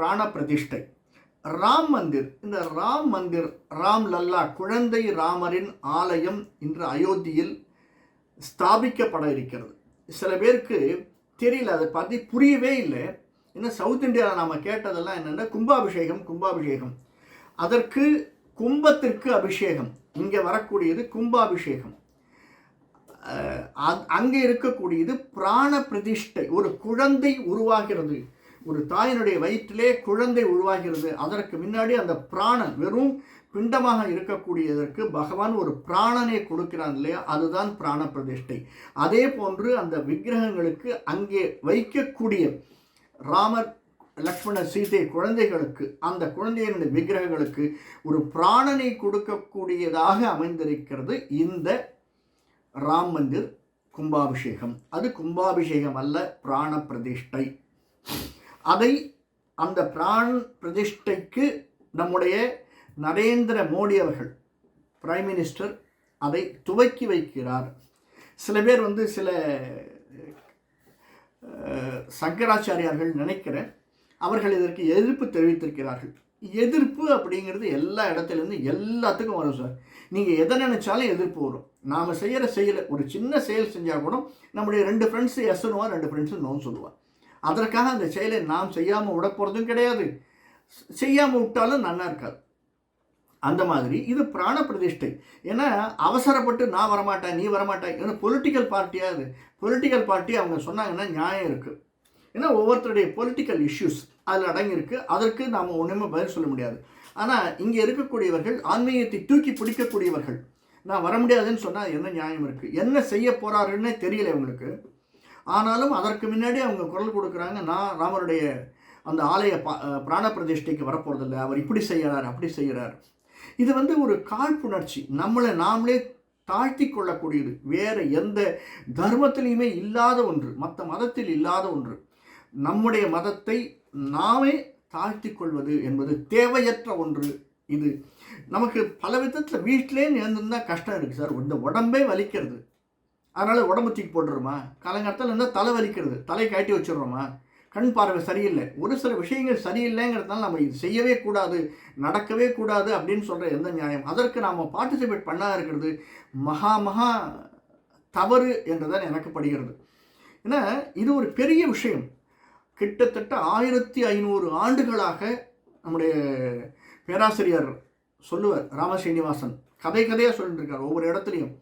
பிராண பிரதிஷ்டை ராம் மந்திர் இந்த ராம் மந்திர் ராம் லல்லா குழந்தை ராமரின் ஆலயம் இன்று அயோத்தியில் ஸ்தாபிக்கப்பட இருக்கிறது. சில பேருக்கு தெரியல அதை பற்றி புரியவே இல்லை. ஏன்னா சவுத் இந்தியாவில் நாம் கேட்டதெல்லாம் என்னென்னா கும்பாபிஷேகம் கும்பாபிஷேகம். அதற்கு கும்பத்திற்கு அபிஷேகம் இங்கே வரக்கூடியது கும்பாபிஷேகம். அங்கே இருக்கக்கூடியது பிராண பிரதிஷ்டை ஒரு குழந்தை உருவாகிறது. ஒரு தாயினுடைய வயிற்றிலே குழந்தை உருவாகிறது. அதற்கு முன்னாடி அந்த பிராணன் வெறும் பிண்டமாக இருக்கக்கூடியதற்கு பகவான் ஒரு பிராணனை கொடுக்கிறான் இல்லையா? அதுதான் பிராண பிரதிஷ்டை. அதே போன்று அந்த விக்கிரகங்களுக்கு அங்கே வைக்கக்கூடிய ராமர் லக்ஷ்மண சீதை குழந்தைகளுக்கு அந்த குழந்தையினுடைய விக்கிரகங்களுக்கு ஒரு பிராணனை கொடுக்கக்கூடியதாக அமைந்திருக்கிறது இந்த ராம் மந்திர் கும்பாபிஷேகம். அது கும்பாபிஷேகம் அல்ல பிராண பிரதிஷ்டை. அதை அந்த பிராண் பிரதிஷ்டைக்கு நம்முடைய நரேந்திர மோடி அவர்கள் பிரைம் மினிஸ்டர் அதை துவக்கி வைக்கிறார். சில பேர் வந்து சில சங்கராச்சாரியார்கள் நினைக்கிறேன் அவர்கள் இதற்கு எதிர்ப்பு தெரிவித்திருக்கிறார்கள். எதிர்ப்பு அப்படிங்கிறது எல்லா இடத்துலேருந்து எல்லாத்துக்கும் வரும் சார். நீங்கள் எதை நினைச்சாலும் எதிர்ப்பு வரும். நாம் செய்கிற செயலை ஒரு சின்ன செயல் செஞ்சால் கூட நம்முடைய ரெண்டு ஃப்ரெண்ட்ஸு எஸ்னுவா ரெண்டு ஃப்ரெண்ட்ஸு நோன்னு சொல்லுவாள் அதற்காக அந்த செயலை நாம் செய்யாமல் விட போகிறதும் கிடையாது. செய்யாமல் விட்டாலும் நல்லா இருக்காது. அந்த மாதிரி இது பிராண பிரதிஷ்டை. ஏன்னா அவசரப்பட்டு நான் வரமாட்டேன் நீ வரமாட்டேன் ஏன்னா பொலிட்டிக்கல் பார்ட்டியாக அது பொலிட்டிக்கல் பார்ட்டி அவங்க சொன்னாங்கன்னா நியாயம் இருக்குது ஏன்னா ஒவ்வொருத்தருடைய பொலிட்டிக்கல் இஷ்யூஸ் அதில் அடங்கியிருக்கு. அதற்கு நாம் ஒன்றுமே பதில் சொல்ல முடியாது. ஆனால் இங்கே இருக்கக்கூடியவர்கள் ஆன்மீகத்தை தூக்கி பிடிக்கக்கூடியவர்கள். நான் வர முடியாதுன்னு சொன்னால் என்ன நியாயம் இருக்குது என்ன செய்ய போகிறாருன்னே தெரியல இவங்களுக்கு. ஆனாலும் அதற்கு முன்னாடி அவங்க குரல் கொடுக்குறாங்க நான் ராமருடைய அந்த ஆலய பா பிராண பிரதிஷ்டைக்கு வரப்போகிறதில்ல அவர் இப்படி செய்கிறார் அப்படி செய்கிறார். இது வந்து ஒரு காழ்ப்புணர்ச்சி. நம்மளை நாமளே தாழ்த்தி கொள்ளக்கூடியது. வேறு எந்த தர்மத்திலையுமே இல்லாத ஒன்று மற்ற மதத்தில் இல்லாத ஒன்று. நம்முடைய மதத்தை நாமே தாழ்த்தி கொள்வது என்பது தேவையற்ற ஒன்று இது. நமக்கு பல விதத்தில் வீட்டிலே நேர்ந்திருந்தால் கஷ்டம் இருக்குது சார். இந்த உடம்பே வலிக்கிறது. அதனால் உடம்பு தூக்கி போட்டுருமா? காலங்காலத்தில் இருந்தால் தலை வலிக்கிறது? தலை கட்டி வச்சிடுறோமா? கண் பார்வை சரியில்லை. ஒரு சில விஷயங்கள் சரியில்லைங்கிறதுனால நம்ம இது செய்யவே கூடாது நடக்கவே கூடாது அப்படின்னு சொல்கிற எந்த நியாயம்? அதற்கு நாம் பார்ட்டிசிபேட் பண்ணா இருக்கிறது மகா மகா தவறு என்றுதான் எனக்கு படுகிறது. ஏன்னா இது ஒரு பெரிய விஷயம். கிட்டத்தட்ட ஆயிரத்தி ஐநூறு ஆண்டுகளாக நம்முடைய பேராசிரியர் சொல்லுவார் ராமஸ்ரீனிவாசன் கதை கதையாக சொல்லிட்டு இருக்கார் ஒவ்வொரு இடத்துலையும்.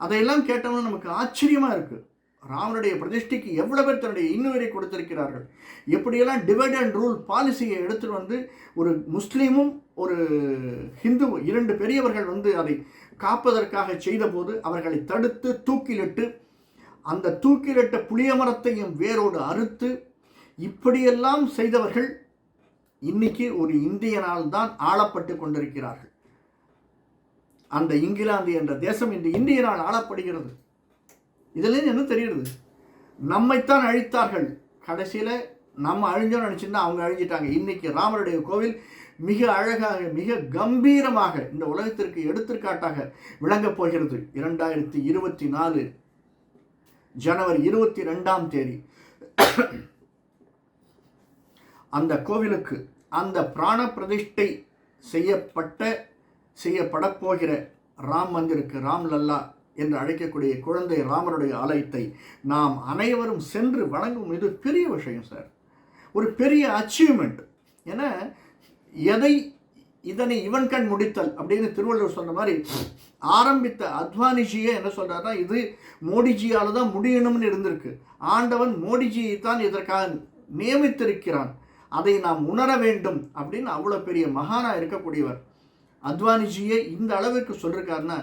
அதையெல்லாம் கேட்டோம்னா நமக்கு ஆச்சரியமாக இருக்குது ராமனுடைய பிரதிஷ்டைக்கு எவ்வளோ பேர் தன்னுடைய இன்னுயிரை கொடுத்திருக்கிறார்கள்? எப்படியெல்லாம் டிவைட் அண்ட் ரூல் பாலிசியை எடுத்துட்டு வந்து ஒரு முஸ்லீமும் ஒரு ஹிந்துவும் இரண்டு பெரியவர்கள் வந்து அதை காப்பதற்காக செய்தபோது அவர்களை தடுத்து தூக்கிலிட்டு அந்த தூக்கிலிட்ட புளிய மரத்தையும் வேரோடு அறுத்து இப்படியெல்லாம் செய்தவர்கள் இன்னைக்கு ஒரு இந்தியனால் தான் ஆளப்பட்டு கொண்டிருக்கிறார்கள். அந்த இங்கிலாந்து என்ற தேசம் இன்று இந்தியனால் ஆளப்படுகிறது. இதில் என்ன தெரியுது நம்மைத்தான் அழித்தார்கள். கடைசியில் நம்ம அழிஞ்சோன்னு நினச்சிருந்தா அவங்க அழிஞ்சிட்டாங்க. இன்றைக்கி ராமருடைய கோவில் மிக அழகாக மிக கம்பீரமாக இந்த உலகத்திற்கு எடுத்துக்காட்டாக விளங்கப் போகிறது. இரண்டாயிரத்தி இருபத்தி நாலு ஜனவரி இருபத்தி ரெண்டாம் தேதி. அந்த கோவிலுக்கு அந்த பிராண பிரதிஷ்டை செய்யப்பட்ட செய்யப்படப்போகிற ராம் மந்திருக்கு ராம் லல்லா என்று அழைக்கக்கூடிய குழந்தை ராமருடைய ஆலயத்தை நாம் அனைவரும் சென்று வணங்கும் இது பெரிய விஷயம் சார். ஒரு பெரிய அச்சீவ்மெண்ட் ஏன்னா எதை இதனை இவன் கண் முடித்தல் அப்படின்னு திருவள்ளுவர் சொன்ன மாதிரி ஆரம்பித்த அத்வானிஜியே என்ன சொல்றாருன்னா இது மோடிஜியால் தான் முடியணும்னு இருந்திருக்கு. ஆண்டவன் மோடிஜியை தான் இதற்காக நியமித்திருக்கிறான். அதை நாம் உணர வேண்டும் அப்படின்னு அவ்வளோ பெரிய மகானாக இருக்கக்கூடியவர். அத்வானிஜியே இந்த அளவிற்கு சொல்லியிருக்காருன்னா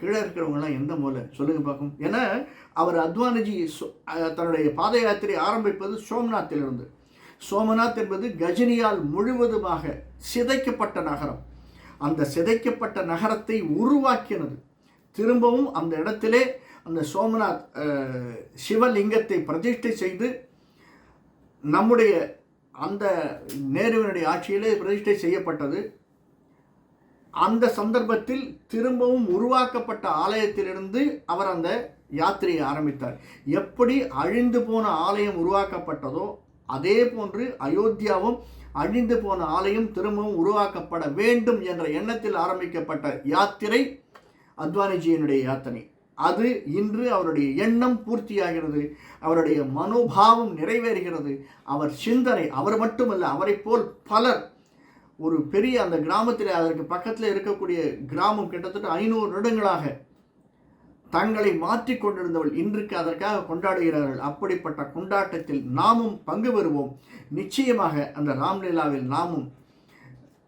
கீழே இருக்கிறவங்கலாம் எந்த மூலை சொல்லுங்க பார்க்கும் ஏன்னா அவர் அத்வானிஜி தன்னுடைய பாத யாத்திரை ஆரம்பிப்பது சோம்நாத்திலிருந்து. சோமநாத் என்பது கஜினியால் முழுவதுமாக சிதைக்கப்பட்ட நகரம். அந்த சிதைக்கப்பட்ட நகரத்தை உருவாக்கினது. திரும்பவும் அந்த இடத்திலே அந்த சோமநாத் சிவலிங்கத்தை பிரதிஷ்டை செய்து நம்முடைய அந்த நேருவினுடைய ஆட்சியிலே பிரதிஷ்டை செய்யப்பட்டது. அந்த சந்தர்ப்பத்தில் திரும்பவும் உருவாக்கப்பட்ட ஆலயத்திலிருந்து அவர் அந்த யாத்திரையை ஆரம்பித்தார். எப்படி அழிந்து போன ஆலயம் உருவாக்கப்பட்டதோ அதே போன்று அயோத்தியாவும் அழிந்து போன ஆலயம் திரும்பவும் உருவாக்கப்பட வேண்டும் என்ற எண்ணத்தில் ஆரம்பிக்கப்பட்ட யாத்திரை அத்வானிஜியினுடைய யாத்திரை. அது இன்று அவருடைய எண்ணம் பூர்த்தியாகிறது அவருடைய மனோபாவம் நிறைவேறுகிறது. அவர் சிந்தனை அவர் மட்டுமல்ல அவரைப் போல் பலர் ஒரு பெரிய அந்த கிராமத்தில் அதற்கு பக்கத்தில் இருக்கக்கூடிய கிராமம் கிட்டத்தட்ட ஐநூறு வருடங்களாக தங்களை மாற்றி கொண்டிருந்தவள் இன்றைக்கு அதற்காக கொண்டாடுகிறார்கள். அப்படிப்பட்ட கொண்டாட்டத்தில் நாமும் பங்கு பெறுவோம். நிச்சயமாக அந்த ராம்லீலாவில் நாமும்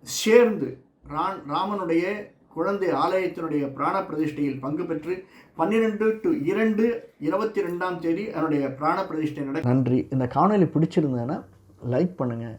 சேர்ந்து ரான் ராமனுடைய குழந்தை ஆலயத்தினுடைய பிராண பிரதிஷ்டையில் பங்கு பெற்று பன்னிரெண்டு டு இரண்டு இருபத்தி ரெண்டாம் தேதி அதனுடைய பிராண பிரதிஷ்டை நட நன்றி. இந்த காணொலி பிடிச்சிருந்தேன்னா லைக் பண்ணுங்கள்